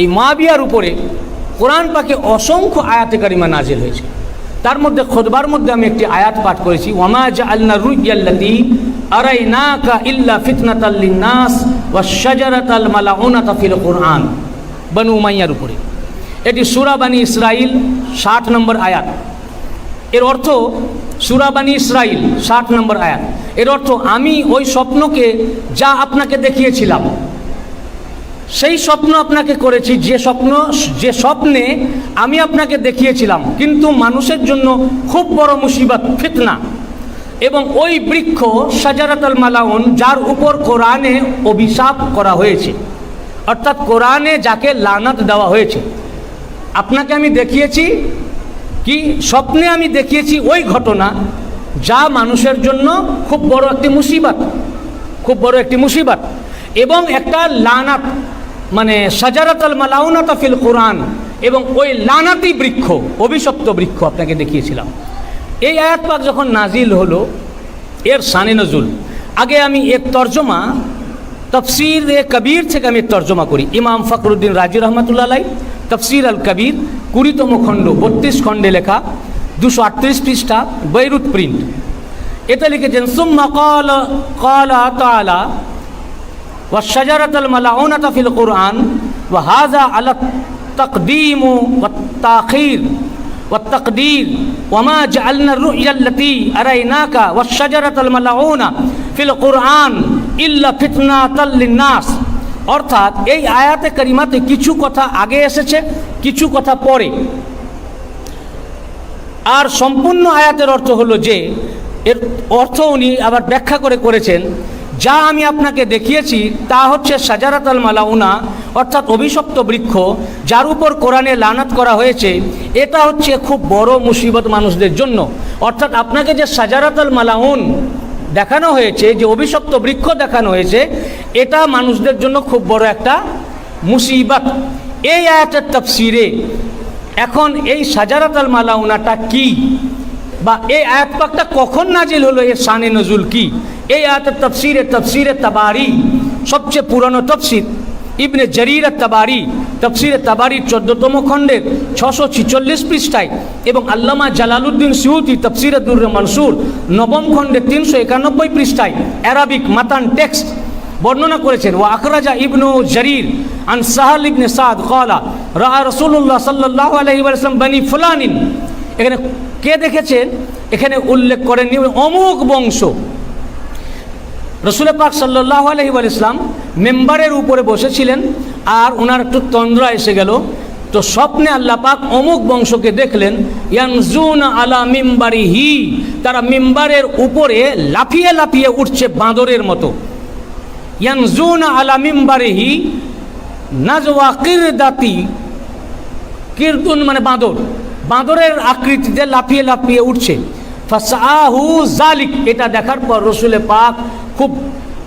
এই মাবিয়ার উপরে কোরআন পাকে অসংখ্য আয়াতে কারিমা নাজিল হয়েছে। তার মধ্যে খোদবার মধ্যে আমি একটি আয়াত পাঠ করেছি ওয়ামা জাআলনা রুইয়াল্লাতি আরাইনাকা ইল্লা ফিতনাতাল লিন্নাস ওয়া শাজারাতাল মালাউনাতা ফিল কুরআন। বনু উমাইয়ার উপরে। এটি সুরাবানী ইসরাইল ষাট নম্বর আয়াত। এর অর্থ সুরাবানী ইসরাইল ষাট নম্বর আয়াত। এর অর্থ, আমি ওই স্বপ্নকে যা আপনাকে দেখিয়েছিলাম সেই স্বপ্ন আপনাকে করেছি, যে স্বপ্ন, যে স্বপ্নে আমি আপনাকে দেখিয়েছিলাম। কিন্তু মানুষের জন্য খুব বড় মুসিবত, ফিতনা। এবং ওই বৃক্ষ সাজারাতাল মালাউন, যার উপর কোরআনে অভিশাপ করা হয়েছে। অর্থাৎ কোরআনে যাকে লানাত দেওয়া হয়েছে। আপনাকে আমি দেখিয়েছি কি, স্বপ্নে আমি দেখিয়েছি ওই ঘটনা, যা মানুষের জন্য খুব বড় একটি মুসিবত, খুব বড় একটি মুসিবত। এবং একটা লানাত মানে সাজারাত আল মালাউনাতা ফিল কোরআন এবং ওই লানাতি বৃক্ষ, অভিশপ্ত বৃক্ষ আপনাকে দেখিয়েছিলাম। এই আয়াত পাক যখন নাজিল হলো, এর সানে নজুল। আগে আমি এক তর্জমা, তফসির এ কবির থেকে আমি তর্জমা করি। ইমাম ফখরুদ্দিন রাজু রহমতুল্লাহ আলাই তফসির আল কবির, কুড়িতম খণ্ড, বত্রিশ খণ্ডে লেখা, দুশো আটত্রিশ পৃষ্ঠা, বৈরুত প্রিন্ট। এতে লিখেছেন, সুম্মা কল কল তালা والشجرة الملعونة في القرآن وهذا على التقديم والتأخير والتقدير وما جعلنا الرؤيا التي أريناك والشجرة الملعونة في القرآن إلا فتنة للناس অর্থাৎ এই আয়াতে করিমাতে কিছু কথা আগে এসেছে কিছু কথা পরে আর সম্পূর্ণ আয়াতের অর্থ হলো যে এর অর্থ উনি আবার ব্যাখ্যা করে করেছেন যা আমি আপনাকে দেখিয়েছি তা হচ্ছে সাজারাত আল মালাউনা, অর্থাৎ অভিশপ্ত বৃক্ষ, যার উপর কোরআনে লানাত করা হয়েছে। এটা হচ্ছে খুব বড় মুসিবত মানুষদের জন্য। অর্থাৎ আপনাকে যে সাজারাত আল মালাউন দেখানো হয়েছে, যে অভিশপ্ত বৃক্ষ দেখানো হয়েছে, এটা মানুষদের জন্য খুব বড় একটা মুসিবত। এই আয়াতের তফসিরে এখন এই সাজারাত আল মালাউনাটা কি? বা এই আয়াত পাকটা কখন নাজিল হলো? এর সানে নজুল কি? এই আয়াতের তফসিরে তফসিরে তাবারি, সবচেয়ে পুরনো তফসির, ইবনে জরির তাবারি, তফসিরে তাবারি চোদ্দতম খণ্ডের ছশো ছিচল্লিশ পৃষ্ঠায় এবং আল্লামা জালালুদ্দিন সিউতি তফসিরে দুর মনসুর নবম খণ্ডের তিনশো একানব্বই পৃষ্ঠায় অ্যারাবিক মাতান টেক্সট বর্ণনা করেছেন। ও আখরাজা ইবনু জরির আন সাহাল ইবনে সাদ কলা রা রসুল্লাহ সাল্লাহ আলহিম বানি ফুলানিন। এখানে কে দেখেছেন? এখানে উল্লেখ করেননি অমুক বংশ। রসুল পাক সাল্লাহ আলহি ইসলাম মেম্বারের উপরে বসেছিলেন আর ওনার একটু তন্দ্রা এসে গেল। তো স্বপ্নে আল্লাহ পাক অমুক বংশকে দেখলেন। ইয়ানজুন আলা মিম্বারি হি তারা মিম্বারের উপরে লাফিয়ে লাফিয়ে উঠছে বাঁদরের মতো। ইয়ানজুন আলা মিম্বারি হি নাজওয়া কিরদাতি কীর্তুন মানে বাঁদর। বাঁদরের আকৃতিতে লাফিয়ে লাফিয়ে উঠছে। জালিক এটা দেখার পর রসুলে পাক খুব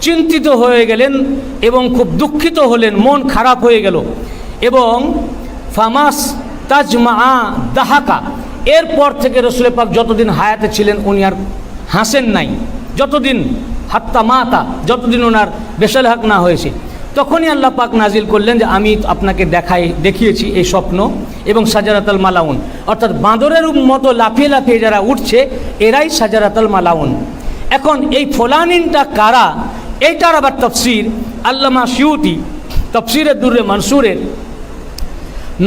চিন্তিত হয়ে গেলেন এবং খুব দুঃখিত হলেন, মন খারাপ হয়ে গেল। এবং ফামাস তাজমা দাহাকা, এরপর থেকে রসুলে পাক যতদিন হায়াতে ছিলেন উনি আর হাসেন নাই। যতদিন হাত্তা মাতা, যতদিন ওনার বেসাল হাক না হয়েছে। তখনই আল্লাহ পাক নাজিল করলেন যে আমি আপনাকে দেখাই, দেখিয়েছি এই স্বপ্ন এবং সাজারাতাল মালাউন। অর্থাৎ বাঁদরের মতো লাফিয়ে লাফিয়ে যারা উঠছে, এরাই সাজারাতাল মালাউন। এখন এই ফোলানিনটা কারা? এইটার আবার তফসির আল্লামা শিউতি তফসিরের দুর্রে মনসুরের।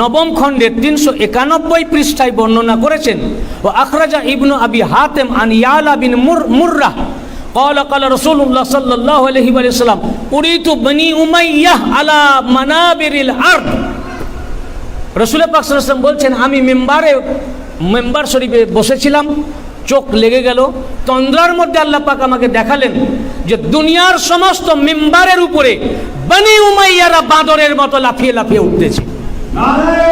নবম খণ্ডের তিনশো একানব্বই পৃষ্ঠায় বর্ণনা করেছেন ও আখরাজা ইবনু আবি হাতেম আনিয়ালা বিন মুর, মুর্রাহ। قال قال رسول الله صلى الله عليه وسلم أريد بني أمية على منابر الأرض রসুল পাক সাল্লাম বলছেন আমি মেম্বারে মেম্বার শরীফে বসেছিলাম চোখ লেগে গেল তন্দ্রার মধ্যে আল্লাহ পাক আমাকে দেখালেন যে দুনিয়ার সমস্ত মেম্বারের উপরে বনি উমাইয়ারা বাঁদরের মতো লাফিয়ে লাফিয়ে উঠতেছে নারে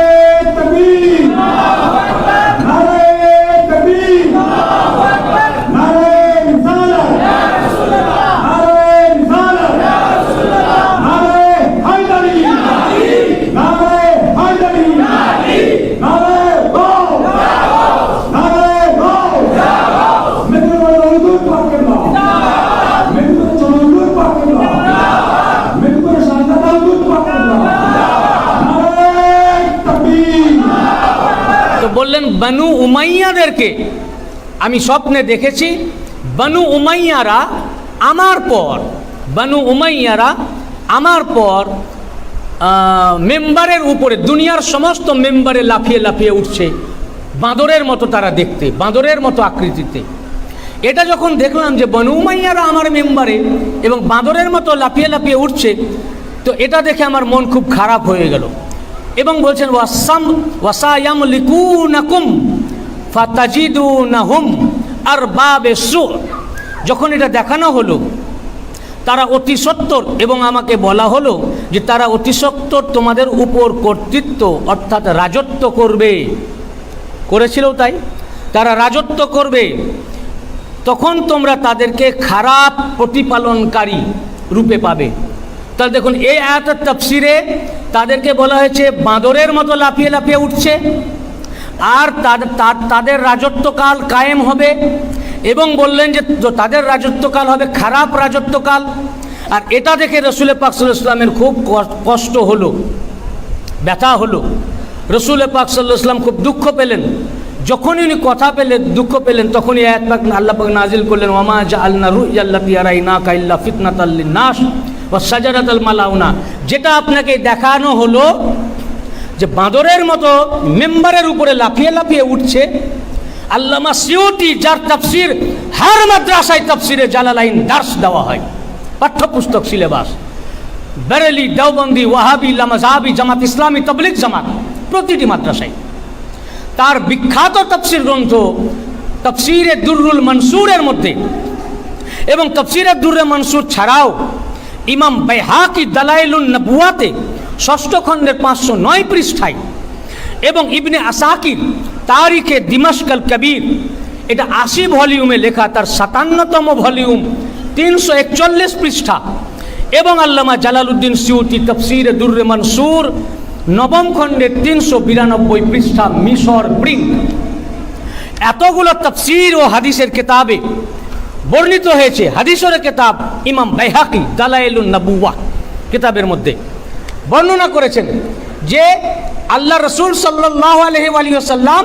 বললেন, বানু উমাইয়াদেরকে। আমি স্বপ্নে দেখেছি, বানু উমাইয়ারা আমার পর, বানু উমাইয়ারা আমার পর মেম্বারের উপরে, দুনিয়ার সমস্ত মেম্বারে লাফিয়ে লাফিয়ে উঠছে, বাঁদরের মতো তারা দেখতে, বাঁদরের মতো আকৃতিতে। এটা যখন দেখলাম যে বনু উমাইয়ারা আমার মেম্বারে এবং বাঁদরের মতো লাফিয়ে লাফিয়ে উঠছে, তো এটা দেখে আমার মন খুব খারাপ হয়ে গেল। এবং বলছেন, ওয়াসাম ওয়াসায়াম লিকুনাকুম ফাতাজিদুনাহুম আর বাবে সু। যখন এটা দেখানো হলো, তারা অতি সত্তর এবং আমাকে বলা হলো যে তারা অতি সত্তর তোমাদের উপর কর্তৃত্ব, অর্থাৎ রাজত্ব করবে। করেছিল তাই? তারা রাজত্ব করবে। তখন তোমরা তাদেরকে খারাপ প্রতিপালনকারী রূপে পাবে। তাহলে দেখুন, এই আয়াতের তফসিরে তাদেরকে বলা হয়েছে, বাঁদরের মতো লাফিয়ে লাফিয়ে উঠছে, আর তাদের রাজত্বকাল কায়েম হবে এবং বললেন যে তাদের রাজত্বকাল হবে খারাপ রাজত্বকাল। আর এটা দেখে রসুল পাক সাল্লাহ ইসলামের খুব কষ্ট হলো, ব্যথা হলো। রসুল পাক ইসলাম খুব দুঃখ পেলেন। যখনই উনি কথা পেলেন, দুঃখ পেলেন, তখনই এক পাক আল্লাহ পাক নাজিল করলেন ওমা জা আল্লাহ রুইয়াল্লা তিয়ারাই না কাইল্লা ফিতনাত নাস ও মালাউনা, যেটা আপনাকে দেখানো হলো যে বাঁদরের মতো মেম্বারের উপরে লাফিয়ে লাফিয়ে উঠছে। আল্লামা সিউটি যার তাফসির, হার মাদ্রাসায় তাফসিরে জালালাইন দার্স দেওয়া হয়, পাঠ্যপুস্তক সিলেবাস। বেরেলি, দেওবন্দি, ওয়াহাবি লামাজাবি জামাত ইসলামী তবলিক জামাত, প্রতিটি মাদ্রাসায়। তার বিখ্যাত তফসির গ্রন্থ তফসিরে দুরুল মনসুরের মধ্যে। এবং তফসিরে দুর্রে মনসুর ছাড়াও ইমাম বেহাকি দালাইলুন নবুয়াতে ষষ্ঠ খণ্ডের পাঁচশো নয় পৃষ্ঠায়। এবং ইবনে আসাকির তারিখে দিমাশকাল কবির, এটা আশি ভলিউমে লেখা, তার সাতান্নতম ভলিউম, তিনশো একচল্লিশ পৃষ্ঠা। এবং আল্লামা জালালউদ্দিন সিউতি তফসিরে দুর্রে মনসুর, নবম খণ্ডের তিনশো বিরানব্বই পৃষ্ঠা মিশর প্রিন্ট। এতগুলো তফসির ও হাদিসের কেতাবে বর্ণিত হয়েছে হাদিসের কেতাব ইমাম বাইহাকি দালাইলুন নবুয়া কিতাবের মধ্যে। বর্ণনা করেছেন যে আল্লাহ রসুল সাল্লাহ আলহি আলিয়াল্লাম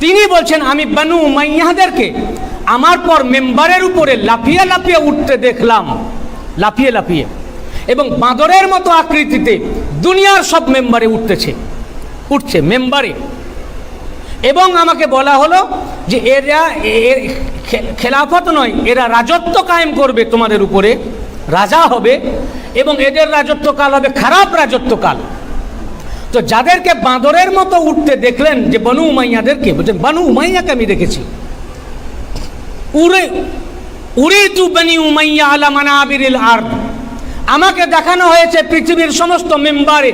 তিনি বলছেন, আমি বানু মাইয়াদেরকে আমার পর মেম্বারের উপরে লাফিয়ে লাফিয়ে উঠতে দেখলাম। লাফিয়ে লাফিয়ে। এবং বাঁদরের মতো আকৃতিতে দুনিয়ার সব মেম্বারে উঠতেছে। উঠছে, মেম্বারে। এবং আমাকে বলা হলো যে এরা খেলাফত নয়, এরা রাজত্ব কায়েম করবে তোমাদের উপরে, রাজা হবে এবং এদের রাজত্বকাল হবে খারাপ রাজত্বকাল। তো যাদেরকে বাঁদরের মতো উঠতে দেখলেন যে বনু উমাইয়াদেরকে বলছেন বানু উমাইয়াকে আমি দেখেছি। উড়ে উড়ে তু বনি উমাইয়া আলা মানাবিরিল আর্দ। আমাকে দেখানো হয়েছে পৃথিবীর সমস্ত মেম্বারে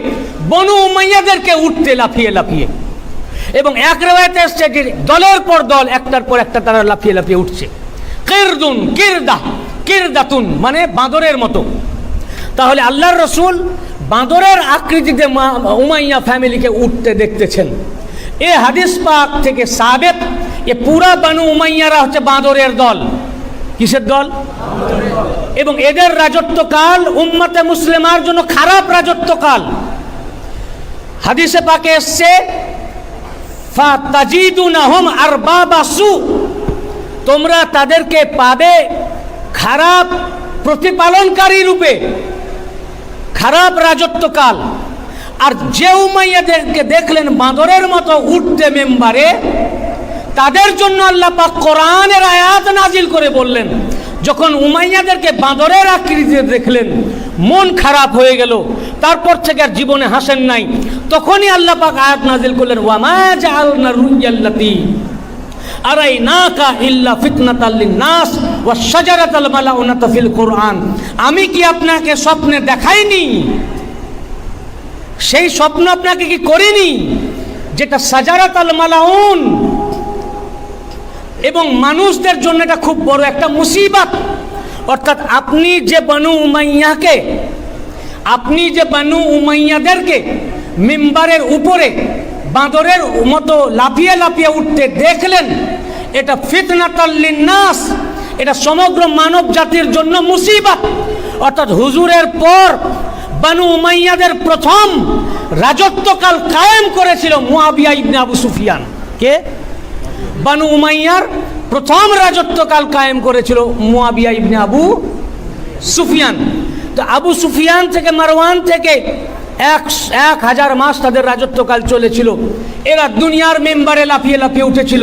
বনু উমাইয়াদেরকে উঠতে লাফিয়ে লাফিয়ে। এবং এক রেওয়ায়তে এসছে যে দলের পর দল একটার পর একটা তারা লাফিয়ে লাফিয়ে উঠছে। কিরদুন, কিরদা, কিরদাতুন মানে বাঁদরের মতো। তাহলে আল্লাহর রসুল বাঁদরের আকৃতিতে উমাইয়া ফ্যামিলিকে উঠতে দেখতেছেন। এ হাদিস পাক থেকে সাবেক এ পুরা বানু উমাইয়ারা হচ্ছে বাঁদরের দল। কিসের দল? এবং এদের রাজত্বকাল উম্মতে মুসলিমার জন্য খারাপ রাজত্বকাল। হাদিসে পাকে এসছে তোমরা তাদেরকে পাবে খারাপ প্রতিপালনকারী রূপে, খারাপ রাজত্বকাল। আর যে উমাইয়াদেরকে দেখলেন বাঁদরের মতো উঠতে মেম্বারে, তাদের জন্য আল্লাহ পাক কোরআনের আয়াত নাজিল করে বললেন। যখন উমাইয়াদেরকে বাঁদরের আকৃতিতে দেখলেন মন খারাপ হয়ে গেল। তারপর থেকে আর জীবনে হাসেন নাই। তখনই আল্লাহ পাক আয়াত নাজিল করলেন ওয়ামা জাআলনা রুইয়াল্লাতি আরাই নাকা ইল্লা ফিতনাতাল লিন্নাস ওয়া শাজারাতাল মালাউনাতা ফিল কোরআন। আমি কি আপনাকে স্বপ্নে দেখাইনি? সেই স্বপ্ন আপনাকে কি করিনি? যেটা সাজারাতাল মালাউন এবং মানুষদের জন্য এটা খুব বড় একটা মুসিবত। অর্থাৎ আপনি যে বানু উমাইয়াকে, আপনি যে বানু উমাইয়াদেরকে মেম্বারের উপরে বাঁদরের মতো লাফিয়ে লাফিয়ে উঠতে দেখলেন, এটা ফিতনাতাল্লিনাস এটা সমগ্র মানব জাতির জন্য মুসিবত। অর্থাৎ হুজুরের পর বানু উমাইয়াদের প্রথম রাজত্বকাল কায়েম করেছিল মুয়াবিয়া ইবনে আবু সুফিয়ান। কে? বানু উমাইয়ার প্রথম রাজত্বকাল কায়েম করেছিল মুয়াবিয়া ইবনে আবু সুফিয়ান। তো আবু সুফিয়ান থেকে মারওয়ান থেকে এক এক হাজার মাস তাদের রাজত্বকাল চলেছিল। এরা দুনিয়ার মেম্বারে লাফিয়ে লাফিয়ে উঠেছিল।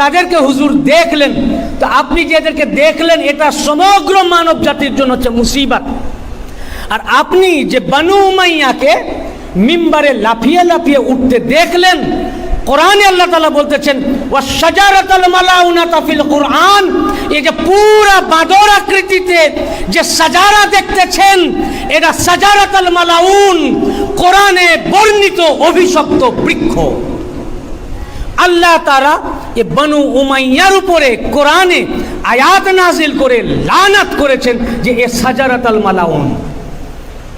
তাদেরকে হুজুর দেখলেন। তো আপনি যে এদেরকে দেখলেন, এটা সমগ্র মানব জাতির জন্য হচ্ছে মুসিবত। আর আপনি যে বানু মিম্বারে লাফিয়ে লাফিয়ে উঠতে দেখলেন কোরআনে আল্লাহ তালা বলতেছেন ও সাজারাতাল মালাউনা তাফিল কোরআন এই যে পুরা বাদর আকৃতিতে যে সাজারা দেখতেছেন এটা সাজারাতাল মালাউন, কোরআনে বর্ণিত অভিশপ্ত বৃক্ষ। আল্লাহ তারা এ বনু উমাইয়ার উপরে কোরআনে আয়াত নাজিল করে লানাত করেছেন যে এ সাজারাতাল মালাউন।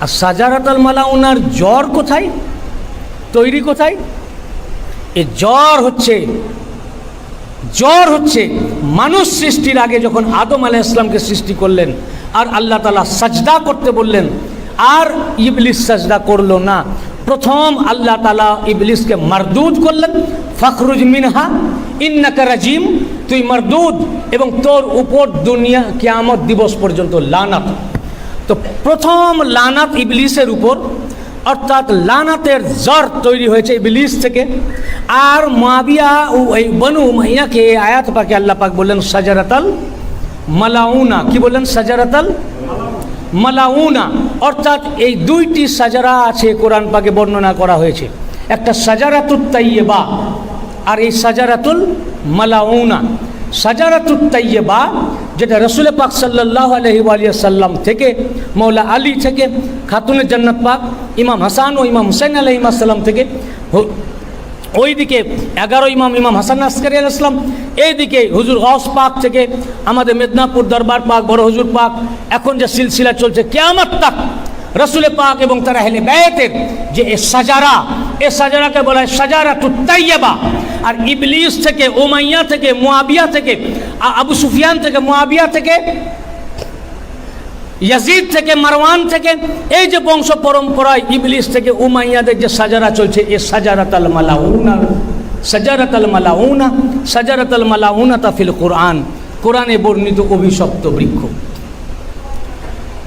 আর সাজারাতাল মালাউনার জ্বর কোথায়? তৈরি কোথায়? এ জ্বর হচ্ছে। জ্বর হচ্ছে। মানুষ সৃষ্টির আগে যখন আদম আলাহ ইসলামকে সৃষ্টি করলেন, আর আল্লাহ তালা সাজদা করতে বললেন, আর ইবলিস সাজদা করল না। প্রথম আল্লাহ তালা ইবলিসকে মারদুদ করলেন, ফখরুজ মিনহা, ইন্নাকা রাজিম, তুই মারদুদ, এবং তোর উপর দুনিয়া কেয়ামত দিবস পর্যন্ত লানাত। তো প্রথম লানাত ইবলিসের উপর অর্থাৎ লানাতের জ্বর তৈরি হয়েছে ইবলিস থেকে। আর মাবিয়া ও এই বনু মাইয়াকে আয়াত পাকে আল্লাহ পাক বললেন, সাজারাতাল মালাউনা। কি বললেন, সাজারাতাল মালাউনা? অর্থাৎ এই দুইটি সাজারা আছে কোরআন পাকে বর্ণনা করা হয়েছে। একটা সাজারাতুল তাইয়েবা আর এই সাজারাতুল মালাউনা। সাজারাতুল তাইয়েবা যেটা রসুল পাক সাল্লাহ আলহি সাল্লাম থেকে মৌলা আলী থেকে খাতুনের জন্নত পাক, ইমাম হাসান ও ইমাম হুসাইন আলহিমাসাল্লাম থেকে ওই দিকে এগারো ইমাম ইমাম হাসান আসকারি আলাইসলাম এইদিকে হুজুর গস পাক থেকে, আমাদের মেদিনীপুর দরবার পাক, বড় হুজুর পাক, এখন যে সিলসিলা চলছে, কেয়ামত তাক রসুল পাক এবং তারা হেলে ব্যয়েতের যে এ সাজারা এ সাজারাকে বলা হয় সাজারা তুত্তাইয়াবা আর ইবলিস থেকে ওমাইয়া থেকে মুয়াবিয়া থেকে আ- আবু সুফিয়ান থেকে মুয়াবিয়া থেকে ইয়াজিদ থেকে মারওয়ান থেকে এই যে বংশ পরম্পরায় ইবলিস থেকে উমাইয়াদের যে সাজারা চলছে এ সাজারাত আল মালাউনা সাজারাত আল মালাউনা সাজারাত আল মালাউনা তাফিল কোরআন কোরআনে বর্ণিত অভিশপ্ত বৃক্ষ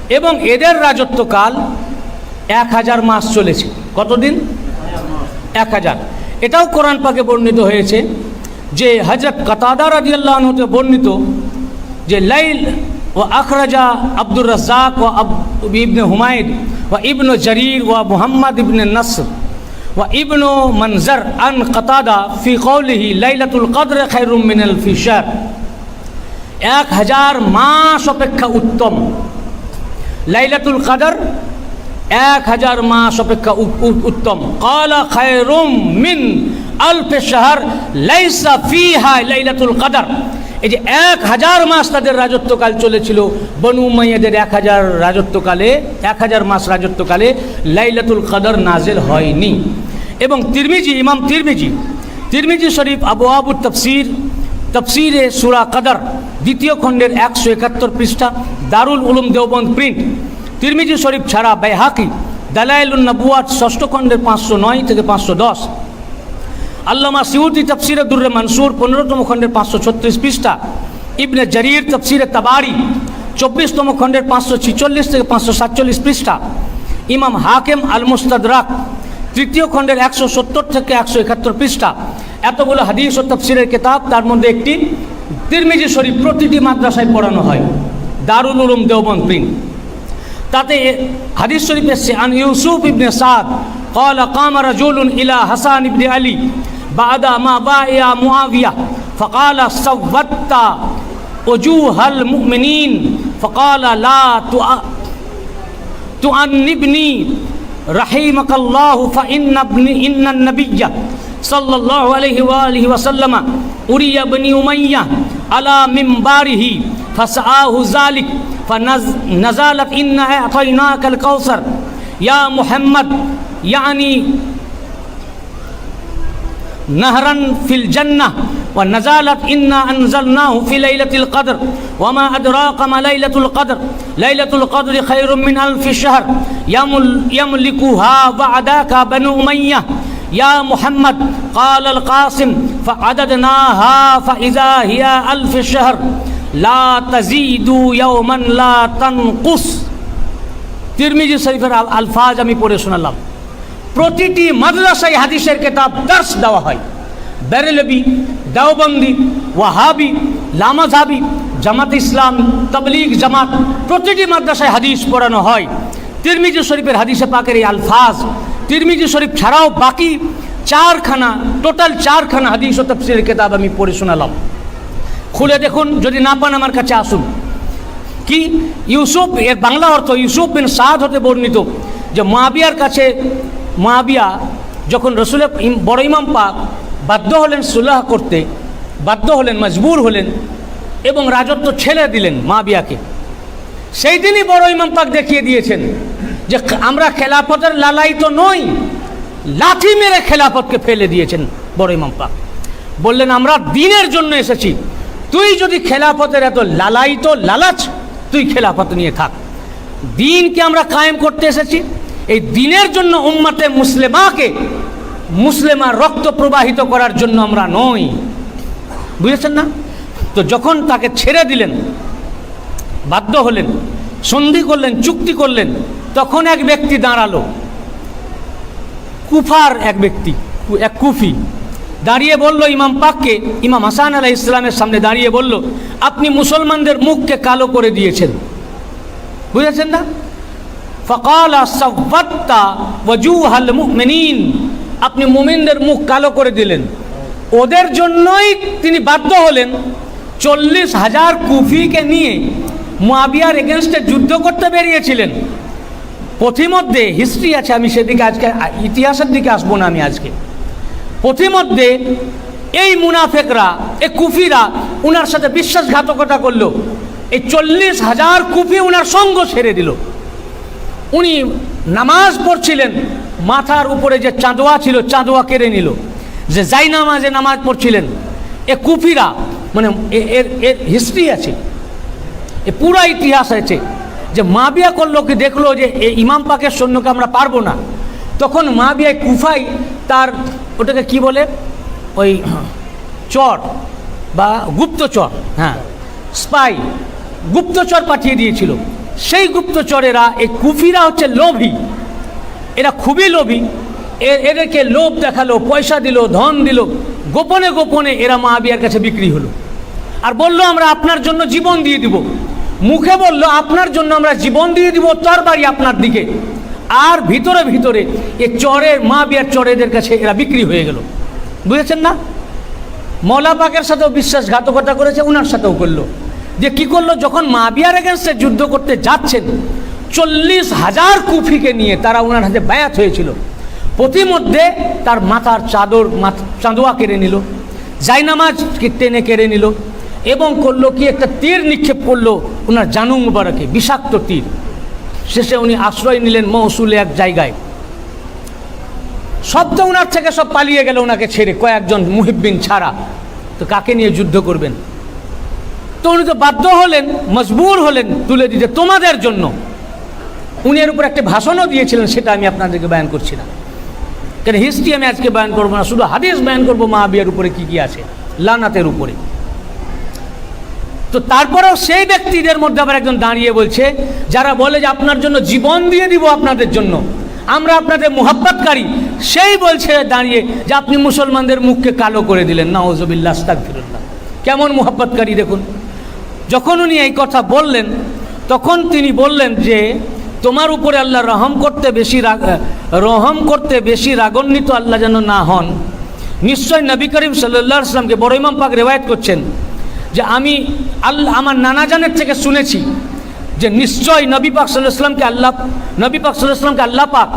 এবং এদের রাজত্বকাল এক হাজার মাস চলেছে। কতদিন? এক হাজার। এটাও কোরআন পাকে বর্ণিত হয়েছে যে হজরত কাতাদা রাজিয়াল্লাহ হতে বর্ণিত যে লাইল ও আখরাজা আব্দুর রাজ্জাক ও ইবনে হুমায়দ ও ইবন জরির ও মুহাম্মদ ইবনে নসর ও ইবন মনজর আন কতাদা ফি কৌলিহি লাইলাতুল কদর খৈরুম মিনাল ফিশার। এক হাজার মাস অপেক্ষা উত্তম। লাইলাতুল কাদর এক হাজার মাস অপেক্ষা উত্তম। কালা খায়রুম মিন আলফে শাহর লাইসা ফিহা লাইলাতুল কাদর। এই যে এক হাজার মাস তাদের রাজত্বকাল চলেছিল, বনু উমাইয়াদের এক হাজার রাজত্বকালে, এক হাজার মাস রাজত্বকালে লাইলাতুল কাদর নাজেল হয়নি। এবং তিরমিজি, ইমাম তিরমিজি তিরমিজি শরীফ আবু আবু তফসির, তফসিরে সুরা কাদর, দ্বিতীয় খণ্ডের একশো একাত্তর পৃষ্ঠা, দারুল উলুম দেওবন্দ প্রিন্ট। তিরমিজি শরীফ ছাড়া বেহাকি, দালাইলুন নবুয়াত, ষষ্ঠ খণ্ডের পাঁচশো নয় থেকে পাঁচশো দশ। আল্লামা সিউতি তফসিরে দুর্রে মনসুর, পনেরোতম খণ্ডের পাঁচশো ছত্রিশ পৃষ্ঠা। ইবনে জরির তফসিরে তাবারি, চব্বিশতম খণ্ডের পাঁচশো ছিচল্লিশ থেকে পাঁচশো সাতচল্লিশ পৃষ্ঠা। ইমাম হাকেম আল মুস্তাদরাক তৃতীয় খণ্ডের একশো সত্তর থেকে একশো একাত্তর পৃষ্ঠা। এতগুলো হাদিস ও তফসিরের কেতাব, তার মধ্যে একটি তিরমিজি শরীফ প্রতিটি মাদ্রাসায় পড়ানো হয়। দারুল উলুম দেওবন্দ প্রিন্ট। তাতে হাদিস শরীফ এসছে আন ইউসুফ ইবনে সাদ قال قام رجل إلى حسان بن علي بعد ما بايع معاوية فقال سودت وجوه المؤمنين فقال لا تؤ- تؤنبني رحمك الله فإن ابن إن النبي صلى الله عليه وآله وسلم أري بني أمية على منباره فسعاه ذلك فنزلت إنا أعطيناك الكوثر. يا محمد يعني نهرا في الجنة ونزالت إنا أنزلناه في ليلة القدر. وما أدراك ما ليلة القدر؟ ليلة القدر خير من ألف شهر. يمل يملكها بعدك بنو أمية. يا محمد قال القاسم فعددناها فإذا هي ألف شهر. লা তাজিদু ইয়াউমান লা তানকুস। তিরমিজি শরীফের আলফাজ আমি পড়ে শোনালাম। প্রতিটি মাদ্রাসাই হাদিসের কেতাব দার্স দেওয়া হয়। বেরেলবি, দেওবন্দি, ওয়াহাবি লামাজাবি জামাত ইসলাম, তবলিগ জামাত প্রতিটি মাদ্রাসায় হাদিস পড়ানো হয়। তিরমিজি শরীফের হাদিসে পাকের এই আলফাজ, তিরমিজি শরীফ ছাড়াও বাকি চারখানা, টোটাল চারখানা হাদিস ও তফসিলের কেতাব আমি পড়ে শোনালাম। খুলে দেখুন, যদি না পান আমার কাছে আসুন। কি? ইউসুফ, এর বাংলা অর্থ ইউসুফ বিন সাদ হতে বর্ণিত, যে মাবিয়ার কাছে মাবিয়া যখন রসুলের বড় ইমাম পাক বাধ্য হলেন সুলাহ করতে, বাধ্য হলেন, মজবুর হলেন এবং রাজত্ব ছেড়ে দিলেন মাবিয়াকে। সেই দিনই বড় ইমাম পাক দেখিয়ে দিয়েছেন যে আমরা খেলাফতের লালাই তো নই লাঠি মেরে খেলাফতকে ফেলে দিয়েছেন বড় ইমাম পাক। বললেন, আমরা দিনের জন্য এসেছি তুই যদি খেলাফতের এত লালায়িত লালাচ তুই খেলাফত নিয়ে থাক। দিনকে আমরা কায়েম করতে এসেছি। এই দিনের জন্য উম্মাতে মুসলেমাকে মুসলেমার রক্ত প্রবাহিত করার জন্য আমরা নই। বুঝেছেন না? তো যখন তাকে ছেড়ে দিলেন, বাধ্য হলেন, সন্ধি করলেন, চুক্তি করলেন, তখন এক ব্যক্তি দাঁড়াল। কুফার এক ব্যক্তি এক কুফি। দাঁড়িয়ে বলল ইমাম পাককে, ইমাম হাসান আলাহ ইসলামের সামনে দাঁড়িয়ে বলল, আপনি মুসলমানদের মুখকে কালো করে দিয়েছেন। বুঝেছেন না? ফকাল সাব্বাত্তা ওয়াজুহাল আপনি মুমিনদের মুখ কালো করে দিলেন। ওদের জন্যই তিনি বাধ্য হলেন চল্লিশ হাজার কুফিকে নিয়ে মুয়াবিয়ার এগেনস্টে যুদ্ধ করতে বেরিয়েছিলেন। পথিমধ্যে হিস্ট্রি আছে, আমি সেদিকে আজকে, ইতিহাসের দিকে আসব না আমি আজকে। পথিমধ্যে এই মুনাফেকরা, এই কুফিরা উনার সাথে বিশ্বাসঘাতকতা করল। এই চল্লিশ হাজার কুফি উনার সঙ্গ ছেড়ে দিল। উনি নামাজ পড়ছিলেন, মাথার উপরে যে চাঁদোয়া ছিল, চাঁদোয়া কেড়ে নিল। যে যাই নামাজে নামাজ পড়ছিলেন, এ কুফিরা মানে এর এর হিস্ট্রি আছে। এ পুরা ইতিহাস আছে। যে মাবিয়া করল কি দেখল যে এই ইমাম পাকের সৈন্যকে আমরা পারব না। তখন মাবিয়া কুফাই তার ওটাকে কি বলে? ওই চর বা গুপ্তচর হ্যাঁ স্পাই গুপ্তচর পাঠিয়ে দিয়েছিল। সেই গুপ্তচরেরা এই কুফিরা হচ্ছে লোভী। এরা খুবই লোভী। এদেরকে লোভ দেখাল, পয়সা দিল, ধন দিল। গোপনে গোপনে এরা মাবিয়ার কাছে বিক্রি হলো। আর বলল, আমরা আপনার জন্য জীবন দিয়ে দিব। মুখে বলল, আপনার জন্য আমরা জীবন দিয়ে দিব তর বাড়ি আপনার দিকে। আর ভিতরে ভিতরে এ চরের মা বিয়ার চরেদের কাছে এরা বিক্রি হয়ে গেল। বুঝেছেন না? মৌলা পাকের সাথেও বিশ্বাসঘাতকতা করেছে, উনার সাথেও করল। যে কি করল? যখন মা বিয়ার এগেনস্টে যুদ্ধ করতে যাচ্ছেন, চল্লিশ হাজার কুফিকে নিয়ে তারা উনার হাতে ব্যায়াত হয়েছিল। প্রতিমধ্যে তার মাথার চাদর চাঁদোয়া কেড়ে নিল, জাইনামাজ টেনে কেড়ে নিল এবং করল কি? একটা তীর নিক্ষেপ করল ওনার জানু মুবারকে, বিষাক্ত তীর। শেষে উনি আশ্রয় নিলেন মৌসুলে এক জায়গায়। সব তো ওনার থেকে সব পালিয়ে গেল ওনাকে ছেড়ে কয়েকজন মুহিব্বিন ছাড়া। তো কাকে নিয়ে যুদ্ধ করবেন? তো উনি তো বাধ্য হলেন, মজবুর হলেন তুলে দিতে তোমাদের জন্য। উনি এর উপর একটা ভাষণও দিয়েছিলেন, সেটা আমি আপনাদেরকে বয়ান করছি না। কেন হিস্ট্রি আমি আজকে বয়ান করব না, শুধু হাদিস বয়ান করব মাহাবিয়ার উপরে কী কী আছে, লানাতের উপরে। তো তারপরেও সেই ব্যক্তিদের মধ্যে আবার একজন দাঁড়িয়ে বলছে, যারা বলে যে আপনার জন্য জীবন দিয়ে দিব আপনাদের জন্য, আমরা আপনাদের মোহাব্বতকারী, সেই বলছে দাঁড়িয়ে যে আপনি মুসলমানদের মুখকে কালো করে দিলেন। না ওজবিল্লা আস্তাকফিরুল্লাহ কেমন মোহাব্বতকারী দেখুন। যখন উনি এই কথা বললেন, তখন তিনি বললেন যে, তোমার উপরে আল্লাহ রহম করতে বেশি রাগ রহম করতে বেশি রাগান্বিত আল্লাহ যেন না হন। নিশ্চয় নবী করিম সাল্লাহ আসলামকে বড় ইমাম পাক রেওয়ায়ত করছেন। যে আমি আল্লাহ, আমার নানাজানের থেকে শুনেছি যে নিশ্চয় নবী পাক সাল্লাহামকে আল্লাহ, নবী পাক সাল্লাহামকে আল্লাহ পাক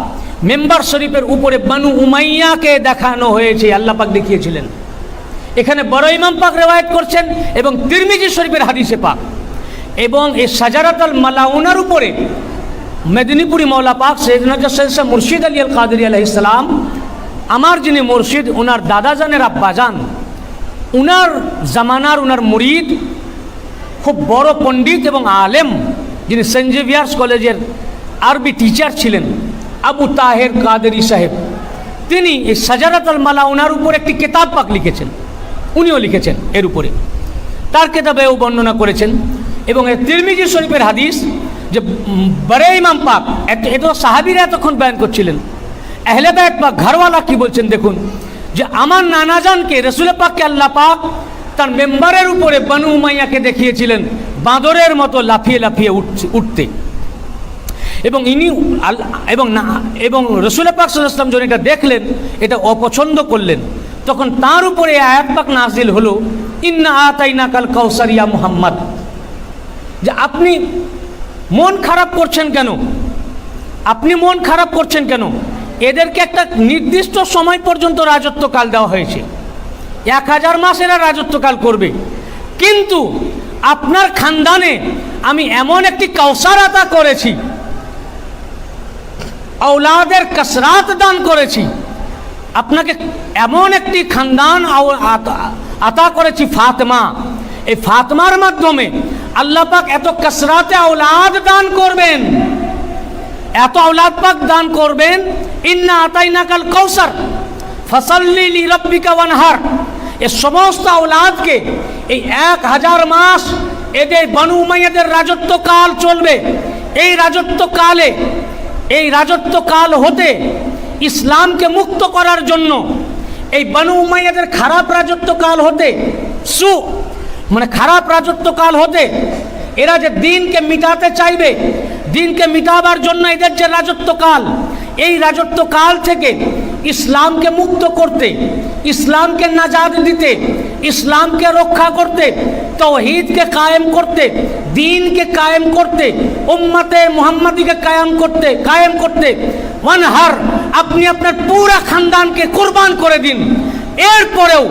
মেম্বার শরীফের উপরে বানু উমাইয়াকে দেখানো হয়েছে, আল্লাহ পাক দেখিয়েছিলেন। এখানে বড় ইমাম পাক রেওয়ায়ত করছেন এবং তিরমিজি শরীফের হাদিসে পাক। এবং এই সাজারাত আল মালাউনার উপরে মেদিনীপুরি মৌলা পাক সৈয়দনজ সৈয়দ মুর্শিদ আলী আল কাদরি আলহিসাম আমার যিনি মুর্শিদ, ওনার দাদাজানের আব্বাজান উনার জামানার, উনার মুরিদ খুব বড় পণ্ডিত এবং আলেম, যিনি সেন্ট জেভিয়ার্স কলেজের আরবি টিচার ছিলেন, আবু তাহের কাদেরি সাহেব। তিনি এই সাজারাত আল মালা ওনার উপর একটি কেতাব পাক লিখেছেন, উনিও লিখেছেন এর উপরে। তার কেতাবেও বর্ণনা করেছেন এবং এর তিরমিজি শরীফের হাদিস যে বড়ে ইমাম পাক, এত- এত সাহাবিরা এতক্ষণ বয়ান করছিলেন, আহলে বাইত পাক ঘরওয়ালা কি বলছেন দেখুন যে আমার নানাজানকে রসুল পাককে আল্লাহ পাক তার মেম্বারের উপরে বানু উমাইয়াকে দেখিয়েছিলেন বাঁদরের মতো লাফিয়ে লাফিয়ে উঠতে। এবং ইনি এবং না এবং রসুল পাক সাল্লাম যখন এটা দেখলেন, এটা অপছন্দ করলেন, তখন তার উপরে এই আয়াত পাক নাজিল হলো, ইন্না আতাইনা কাল কাউসারিয়া মুহাম্মদ। যে আপনি মন খারাপ করছেন কেন? আপনি মন খারাপ করছেন কেন? এদেরকে একটা নির্দিষ্ট সময় পর্যন্ত রাজত্বকাল দেওয়া হয়েছে। এক হাজার মাস এরা রাজত্বকাল করবে। কিন্তু আপনার খানদানে আমি এমন একটি কাউসারাতা করেছি, ঔলাদের কসরাত দান করেছি। আপনাকে এমন একটি খানদান আতা- আতা করেছি ফাতেমা। এই ফাতমার মাধ্যমে আল্লাহ পাক এত কসরাতে ঔলাদ দান করবেন। এত ঔলাদ পাক দান করবেন, ইন্না আতাইনা কাল কৌসার ফসল্লি লি রব্বিকা ওয়ানহার। এ সমস্ত ঔলাদকে এই এক হাজার মাস এদের বানু উমাইয়াদের রাজত্বকাল চলবে। এই রাজত্বকালে, এই রাজত্বকাল হতে ইসলামকে মুক্ত করার জন্য এই বানু উমাইয়াদের খারাপ রাজত্বকাল হতে, সু মানে খারাপ রাজত্বকাল হতে এরা যে দিনকে মিটাতে চাইবে দিনকে মিটাবার জন্য এদের যে রাজত্বকাল, এই রাজত্বকাল থেকে ইসলামকে মুক্ত করতে, ইসলামকে নাজাদ দিতে, ইসলামকে রক্ষা করতে, তৌহিদকে কায়েম করতে, দিনকে কায়েম করতে, উম্মতে মুহাম্মাদিকে কায়েম করতে কায়েম করতে ওয়ানহার আপনি আপনার পুরা খানদানকে কোরবান করে দিন। এরপরেও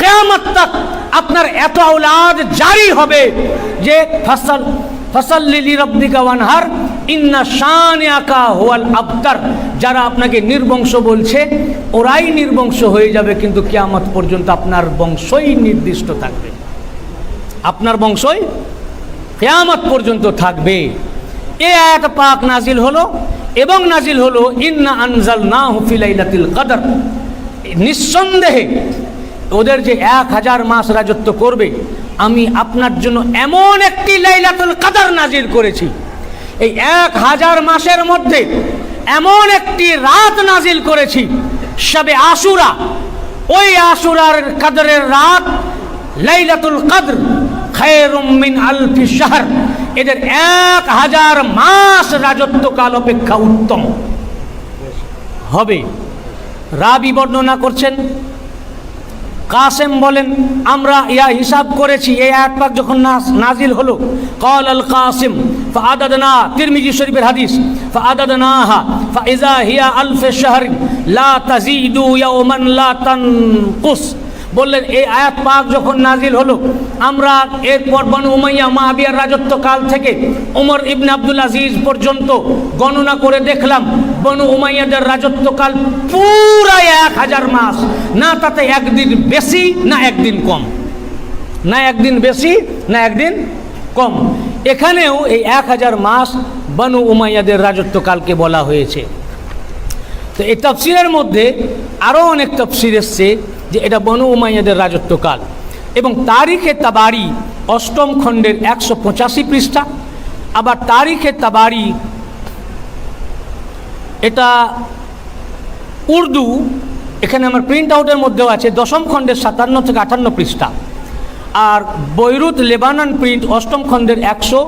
কেয়ামত তক আপনার এত আওলাদ জারি হবে যে ফসল ফসল লিলি রব্বিকা ওয়ানহার, ইন্না শান আকা হোয়াল আবতার। যারা আপনাকে নির্বংশ বলছে, ওরাই নির্বংশ হয়ে যাবে, কিন্তু কেয়ামত পর্যন্ত আপনার বংশই নির্দিষ্ট থাকবে। আপনার বংশই কেয়ামত পর্যন্ত থাকবে। এ আয়াত পাক নাজিল হলো, এবং নাজিল হলো, ইন্না আনজাল না হুফিলাইলাতিল কদর। নিঃসন্দেহে ওদের যে এক হাজার মাস রাজত্ব করবে, আমি আপনার জন্য এমন একটি লাইলাতুল কাদার নাজির করেছি। এই এক হাজার মাসের মধ্যে এমন একটি রাত নাজিল করেছি সবে আশুরা। ওই আশুরার কাদরের রাত, লাইলাতুল কদর খায়রুম মিন আলফি শাহর। এদের এক হাজার মাস রাজত্বকাল অপেক্ষা উত্তম। হবে। রাবি বর্ণনা করছেন কাসেম বলেন, আমরা ইয়া হিসাব করেছি, এই আয়াত পাক যখন নাজিল হলো কল আল কাসিম না তিরমিজি শরীফের হাদিস, ফাআদাদনাহা, ফাইজা হিয়া আলফে শাহরিন, লা তাজিদু ইয়াওমান লা তানকুস। বললেন, এই আয়াত পাক যখন নাজিল হলো, আমরা এরপর বনু উমাইয়া মাহাবিয়ার রাজত্বকাল থেকে ওমর ইবনে আব্দুল আজিজ পর্যন্ত গণনা করে দেখলাম, বনু উমাইয়াদের রাজত্বকাল পুরাই এক হাজার মাস। না তাতে একদিন বেশি, না একদিন কম। না একদিন বেশি, না একদিন কম। এখানেও এই এক হাজার মাস বনু উমাইয়াদের রাজত্বকালকে বলা হয়েছে। তো এই তফসিলের মধ্যে আরও অনেক তফসির এসছে। যে এটা বনু উমাইয়াদের রাজত্বকাল এবং তারিখে তাবারি অষ্টম খণ্ডের একশো পঁচাশি পৃষ্ঠা। আবার তারিখে তাবারি এটা উর্দু, এখানে আমার প্রিন্ট আউটের মধ্যেও আছে, দশম খণ্ডের সাতান্ন থেকে আটান্ন পৃষ্ঠা। আর বৈরুত লেবানন প্রিন্ট অষ্টম খণ্ডের একশো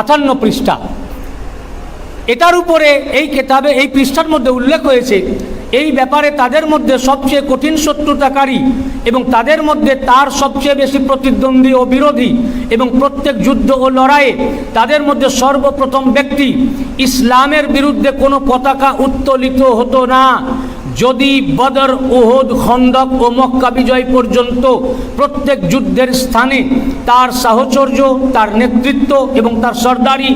আটান্ন পৃষ্ঠা। এটার উপরে এই কেতাবে, এই পৃষ্ঠার মধ্যে উল্লেখ হয়েছে এই ব্যাপারে তাদের মধ্যে সবচেয়ে কঠিন শত্রুতাকারী এবং তাদের মধ্যে তার সবচেয়ে বেশি প্রতিদ্বন্দ্বী ও বিরোধী এবং প্রত্যেক যুদ্ধ ও লড়াইয়ে তাদের মধ্যে সর্বপ্রথম ব্যক্তি ইসলামের বিরুদ্ধে কোনো পতাকা উত্তোলিত হতো না। যদি বদর ওহদ খন্দক ও মক্কা বিজয় পর্যন্ত প্রত্যেক যুদ্ধের স্থানে তার সাহচর্য, তার নেতৃত্ব এবং তার সর্দারি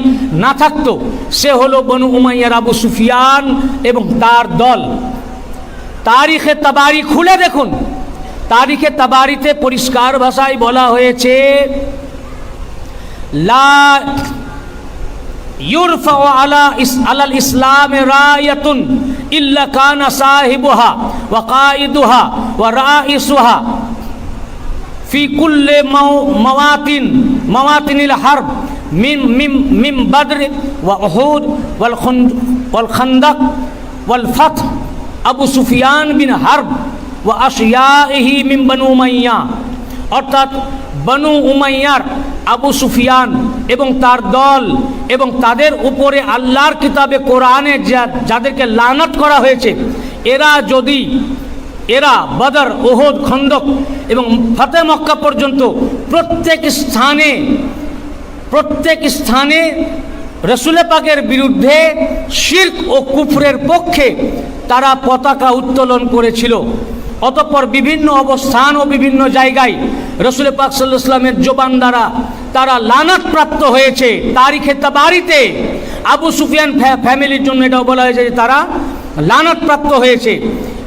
না থাকতো, সে হলো বনু উমাইয়ার আবু সুফিয়ান এবং তার দল। তারিখে তাবারি খুলে দেখুন। তারিখে তাবারিতে পরিষ্কার ভাষায় বলা হয়েছে, লা ইউরফা আলা ইসলাম রায়াতুন ইল্লা কানা সাহিবুহা ওয়া কাইদুহা ওয়া রাইসুহা ফি কুল্লি মাওয়াতিন, মাওয়াতিনিল হারব মিম মিম মিম খন্দক আবু সুফিয়ান বিন হার্ব ও আশিয়াহি মিম বানু উমাইয়া। অর্থাৎ বানু উমাইয়ার আবু সুফিয়ান এবং তার দল এবং তাদের উপরে আল্লাহর কিতাবে কোরআনে যাদেরকে লানত করা হয়েছে, এরা যদি, এরা বদর ওহদ খন্দক এবং ফতে মক্কা পর্যন্ত প্রত্যেক স্থানে প্রত্যেক স্থানে রসুলে পাকের বিরুদ্ধে শির্ক ও কুফরের পক্ষে তারা পতাকা উত্তোলন করেছিল। অতঃপর বিভিন্ন অবস্থান ও বিভিন্ন জায়গায় রসুল পাক সাল্লাহ জোবান দ্বারা তারা লানাত প্রাপ্ত হয়েছে। তারিখে বাড়িতে আবু সুফিয়ান ফ্যামিলির জন্য এটাও বলা হয়েছে যে তারা লানত প্রাপ্ত হয়েছে।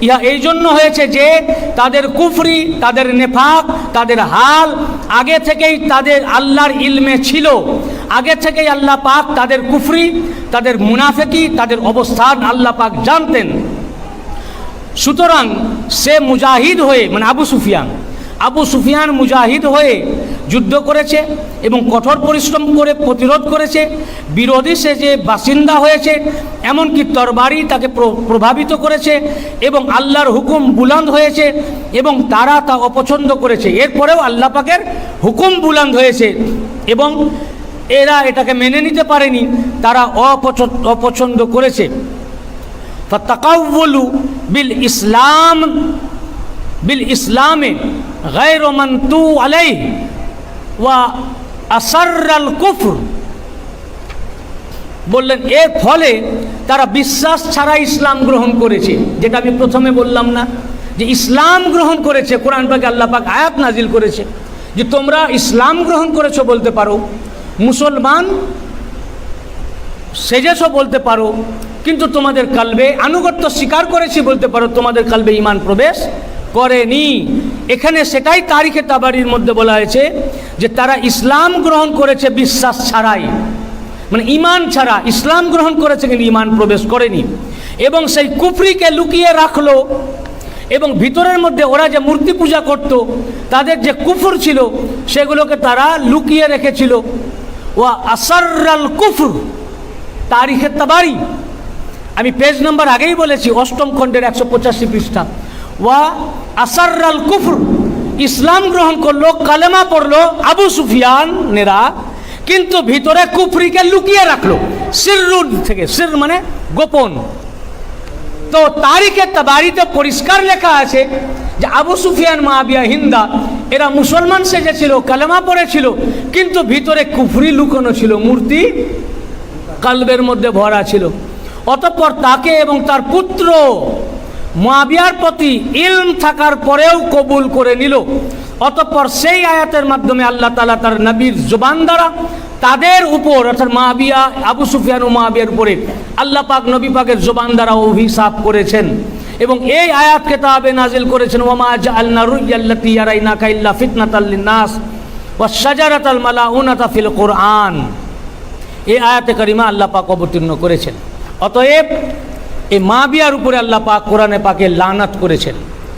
ইহা এই জন্য হয়েছে যে তাদের কুফরি, তাদের নেফাক, তাদের হাল আগে থেকেই তাদের আল্লাহর ইলমে ছিল। আগে থেকেই আল্লাহ পাক তাদের কুফরি, তাদের মুনাফেকি, তাদের অবস্থান আল্লাহ পাক জানতেন। সুতরাং সে মুজাহিদ হয়ে মানে আবু সুফিয়ান আবু সুফিয়ান মুজাহিদ হয়ে যুদ্ধ করেছে এবং কঠোর পরিশ্রম করে প্রতিরোধ করেছে। বিরোধী সে যে বাসিন্দা হয়েছে, এমনকি তরবারি তাকে প্র- প্রভাবিত করেছে এবং আল্লাহর হুকুম বুলান্দ হয়েছে এবং তারা তা অপছন্দ করেছে। এরপরেও আল্লাহ পাকের হুকুম বুলান্দ হয়েছে এবং এরা এটাকে মেনে নিতে পারেনি, তারা অপছ- অপছন্দ করেছে। ফতকাউলু বিল ইসলাম, বিল ইসলামে গৈর মন্তু আলাই ওয়া আসর্রাল কুফর। বললেন, এর ফলে তারা বিশ্বাস ছাড়া ইসলাম গ্রহণ করেছে। যেটা আমি প্রথমে বললাম না, যে ইসলাম গ্রহণ করেছে, কোরআন পাকে আল্লাহ পাক আয়াত নাজিল করেছে। যে তোমরা ইসলাম গ্রহণ করেছ বলতে পারো, মুসলমান সেজেছো বলতে পারো কিন্তু তোমাদের কালবে আনুগত্য স্বীকার করেছি বলতে পারো, তোমাদের কালবে ইমান প্রবেশ করেনি। এখানে সেটাই তারিখে তাবারির মধ্যে বলা হয়েছে যে তারা ইসলাম গ্রহণ করেছে বিশ্বাস ছাড়াই। মানে ইমান ছাড়া, ইসলাম গ্রহণ করেছে কিন্তু ইমান প্রবেশ করেনি। এবং সেই কুফরিকে লুকিয়ে রাখল এবং ভিতরের মধ্যে ওরা যে মূর্তি পূজা করত, তাদের যে কুফর ছিল, সেগুলোকে তারা লুকিয়ে রেখেছিল। ও আসার্রাল কুফর, তারিখে তাবারি। আমি পেজ নাম্বার আগেই বলেছি, অষ্টম খণ্ডের একশো পঁচাশি পৃষ্ঠা। ওয়া আসার্রাল কুফর, ইসলাম গ্রহণ করল, কালেমা পড়ল আবু সুফিয়ান নেরা কিন্তু ভিতরে কুফরিকে লুকিয়ে রাখল সিররুদ থেকে, সির মানে গোপন। তো তারিখে তাবারিতে পরিষ্কার লেখা আছে যে আবু সুফিয়ান মাবিয়া হিন্দা, এরা মুসলমান সেজেছিল, কালেমা পড়েছিল, কিন্তু ভিতরে কুফরি লুকোনো ছিল, মূর্তি কালবের মধ্যে ভরা ছিল। অতঃপর তাকে এবং তার পুত্র মাবিয়ার প্রতি ইলম থাকার পরেও কবুল করে নিল। অতঃপর সেই আয়াতের মাধ্যমে আল্লাহ তালা তার নবীর জবান দ্বারা তাদের উপর, অর্থাৎ মাবিয়া আবু সুফিয়ান ও মাবিয়ার উপরে আল্লাহ পাক নবী পাকের জবান দ্বারা অভিশাপ করেছেন এবং এই আয়াত কেতাবে নাজিল করেছেন ওমা আল্লাহ রুইয়াল্লাতি ইয়ারাইনাকা ইল্লা ফিতনাতাল নাস ওয়া শাজারাতাল মালাউনাতা ফিল কোরআন। এই আয়াতে করিমা আল্লাহ পাক অবতীর্ণ করেছেন। অতএব এই মা বিয়ার উপরে আল্লাহ পাক কোরআনে পাকে লানাত করেছেন।